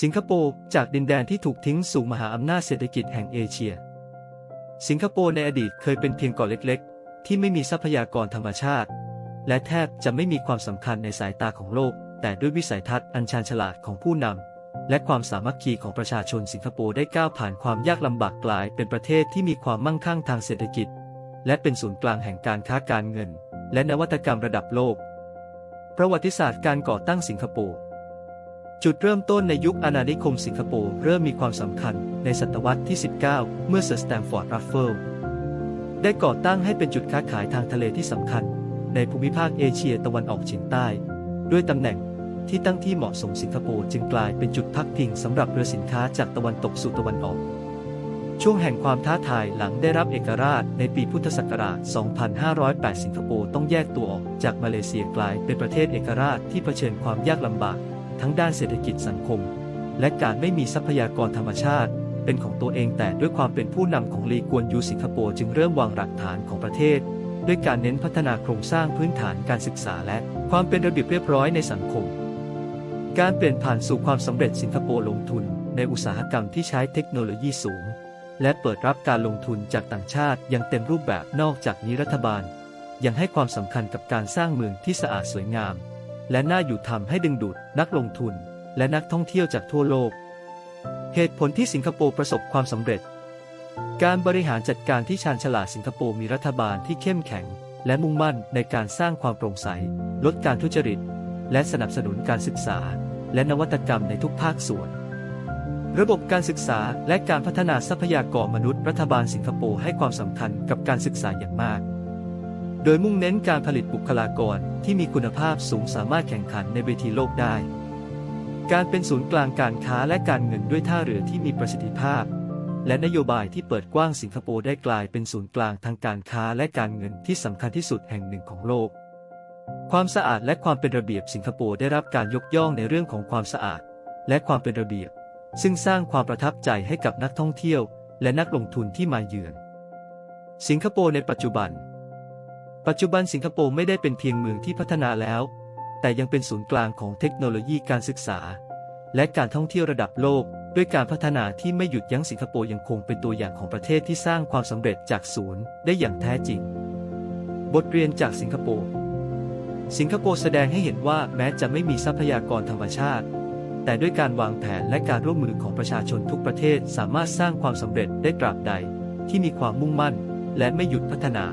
สิงคโปร์จากดินแดนที่ถูกทิ้งสู่มหาอำนาจเศรษฐกิจแห่งเอเชีย สิงคโปร์ในอดีตเคยเป็นเพียงเกาะเล็กๆ ที่ไม่มีทรัพยากรธรรมชาติ และแทบจะไม่มีความสำคัญในสายตาของโลก แต่ด้วยวิสัยทัศน์อันชาญฉลาดของผู้นำและความสามัคคีของประชาชนสิงคโปร์ได้ก้าวผ่านความยากลำบากกลายเป็นประเทศที่มีความมั่งคั่งทางเศรษฐกิจ และเป็นศูนย์กลางแห่งการค้าการเงิน และนวัตกรรมระดับโลก ประวัติศาสตร์การก่อตั้งสิงคโปร์ จุดเริ่มต้นในยุคอาณานิคมสิงคโปร์เริ่มมีความสำคัญในศตวรรษที่ 19 เมื่อเซอร์สแตมฟอร์ดรัฟเฟิลได้ก่อตั้งให้เป็นจุดค้าขายทางทะเลที่สำคัญ ในภูมิภาคเอเชียตะวันออกเฉียงใต้ ด้วยตำแหน่งที่ตั้งที่เหมาะสมสิงคโปร์จึงกลายเป็นจุดพักพิงสำหรับเรือสินค้าจากตะวันตกสู่ตะวันออก ช่วงแห่งความท้าทายหลังได้รับเอกราชในปีพุทธศักราช 2508 สิงคโปร์ต้องแยกตัวออกจากมาเลเซียกลายเป็นประเทศเอกราชที่เผชิญความยากลำบาก ทั้งด้านเศรษฐกิจสังคม และการไม่มีทรัพยากรธรรมชาติ เป็นของตัวเองแต่ด้วยความเป็นผู้นำของลีกวนยูสิงคโปร์จึงเริ่มวางรากฐานของประเทศ ด้วยการเน้นพัฒนาโครงสร้างพื้นฐานการศึกษาและความเป็นระเบียบเรียบร้อยในสังคม การเปลี่ยนผ่านสู่ความสำเร็จสิงคโปร์ลงทุน ในอุตสาหกรรมที่ใช้เทคโนโลยีสูง และเปิดรับการลงทุนจากต่างชาติอย่างเต็มรูปแบบนอกจากนี้รัฐบาล ยังให้ความสำคัญกับการสร้างเมืองที่สะอาดสวยงาม และน่าอยู่ทำให้ดึงดูดนักลงทุน และนักท่องเที่ยวจากทั่วโลก เหตุผลที่สิงคโปร์ประสบความสำเร็จ การบริหารจัดการที่ชาญฉลาดสิงคโปร์มีรัฐบาลที่เข้มแข็ง และมุ่งมั่นในการสร้างความโปร่งใส ลดการทุจริต และสนับสนุนการศึกษา และนวัตกรรมในทุกภาคส่วน ระบบการศึกษาและการพัฒนาทรัพยากรมนุษย์รัฐบาลสิงคโปร์ให้ความสำคัญกับการศึกษาอย่างมาก โดยมุ่งเน้นการผลิตบุคลากรที่มีคุณภาพสูงสามารถแข่งขันในเวทีโลกได้ การเป็นศูนย์กลางการค้าและการเงินด้วยท่าเรือที่มีประสิทธิภาพ และนโยบายที่เปิดกว้างสิงคโปร์ได้กลายเป็นศูนย์กลางทางการค้าและการเงินที่สำคัญที่สุดแห่งหนึ่งของโลก ความสะอาดและความเป็นระเบียบสิงคโปร์ได้รับการยกย่องในเรื่องของความสะอาด และความเป็นระเบียบ ซึ่งสร้างความประทับใจให้กับนักท่องเที่ยว และนักลงทุนที่มาเยือน สิงคโปร์ในปัจจุบัน ปัจจุบันสิงคโปร์ไม่ได้เป็นเพียงเมืองที่พัฒนาแล้ว แต่ยังเป็นศูนย์กลางของเทคโนโลยีการศึกษา และการท่องเที่ยวระดับโลก ด้วยการพัฒนาที่ไม่หยุดยั้งสิงคโปร์ยังคงเป็นตัวอย่างของประเทศที่สร้างความสำเร็จจากศูนย์ได้อย่างแท้จริง บทเรียนจากสิงคโปร์สิงคโปร์แสดงให้เห็นว่าแม้จะไม่มีทรัพยากรธรรมชาติ แต่ด้วยการวางแผนและการร่วมมือของประชาชนทุกประเทศสามารถสร้างความสำเร็จได้ตราบใด ที่มีความมุ่งมั่น และไม่หยุดพัฒนา